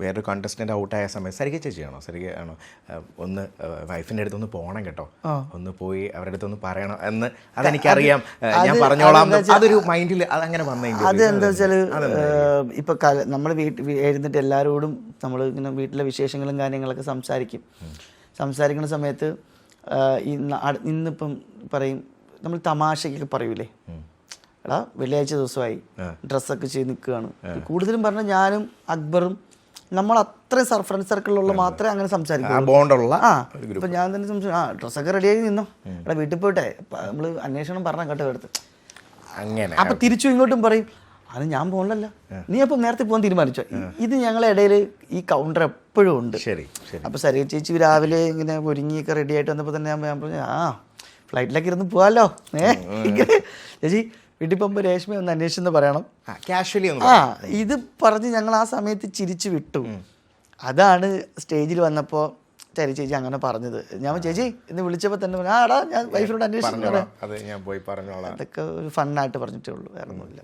വേറൊരു കണ്ടസ്റ്റന്റ് ഔട്ടായ സമയത്ത് സരിക ചേച്ചിയാണോ? സരിക ആണോ? ഒന്ന് വൈഫിന്റെ അടുത്ത് ഒന്ന് പോകണം കേട്ടോ. ഒന്ന് പോയി അവരുടെ അടുത്ത് ഒന്ന് പറയണം എന്ന് അതെനിക്കറിയാം ഞാൻ പറഞ്ഞോളാം. അതൊരു മൈൻഡിൽ അതങ്ങനെ വന്നു അത് എന്താ വെച്ചാൽ ഇപ്പൊ നമ്മൾ വീട്ടിൽ എഴുന്നിട്ട് എല്ലാവരോടും നമ്മൾ ഇങ്ങനെ വീട്ടിലെ വിശേഷങ്ങളും കാര്യങ്ങളൊക്കെ സംസാരിക്കും. സംസാരിക്കുന്ന സമയത്ത് ഇന്നിപ്പം പറയും നമ്മൾ തമാശക്കൊക്കെ പറയൂലേ? എടാ വെള്ളിയാഴ്ച ദിവസമായി. ഡ്രസ്സൊക്കെ ചെയ്ത് നിൽക്കുകയാണ് കൂടുതലും പറഞ്ഞാൽ ഞാനും അക്ബറും നമ്മൾ അത്രയും സർ ഫ്രണ്ട് സർക്കിളിലുള്ള മാത്രമേ അങ്ങനെ ആ ബോണ്ടുള്ള ആ ഇപ്പൊ ഞാൻ തന്നെ സംസാരിക്കും ആ ഡ്രസ്സൊക്കെ റെഡിയായി നിന്നു. എടാ വീട്ടിൽ പോയിട്ടെ നമ്മൾ അന്വേഷണം പറഞ്ഞ കേട്ടോ എടുത്ത് അങ്ങനെ അപ്പൊ തിരിച്ചു ഇങ്ങോട്ടും പറയും അത് ഞാൻ പോകണല്ലോ നീ അപ്പം നേരത്തെ പോകാൻ തീരുമാനിച്ചോ? ഇത് ഞങ്ങളെ ഇടയിൽ ഈ കൗണ്ടർ എപ്പോഴും ഉണ്ട്. ശരി അപ്പൊ സരിയ ചേച്ചി രാവിലെ ഇങ്ങനെ ഒരുങ്ങിയൊക്കെ റെഡി ആയിട്ട് വന്നപ്പോൾ തന്നെ ഞാൻ ഞാൻ പറഞ്ഞു ആ ഫ്ലൈറ്റിലൊക്കെ ഇരുന്ന് പോവാല്ലോ ഏ ചേച്ചി വീട്ടിൽ പോകുമ്പോൾ രേഷ്മ ഒന്ന് അന്വേഷിച്ചെന്ന് പറയണം. കാഷ്വലി ആ ഇത് പറഞ്ഞ് ഞങ്ങൾ ആ സമയത്ത് ചിരിച്ചു വിട്ടു. അതാണ് സ്റ്റേജിൽ വന്നപ്പോൾ ചരി ചേച്ചി അങ്ങനെ പറഞ്ഞത്. ഞാൻ ചേച്ചി എന്ന് വിളിച്ചപ്പോൾ തന്നെ ആടാ ഞാൻ വൈഫിനോട് അന്വേഷിച്ചു അതൊക്കെ ഒരു ഫണ്ണായിട്ട് പറഞ്ഞിട്ടേ ഉള്ളൂ വേറെ ഒന്നുമില്ല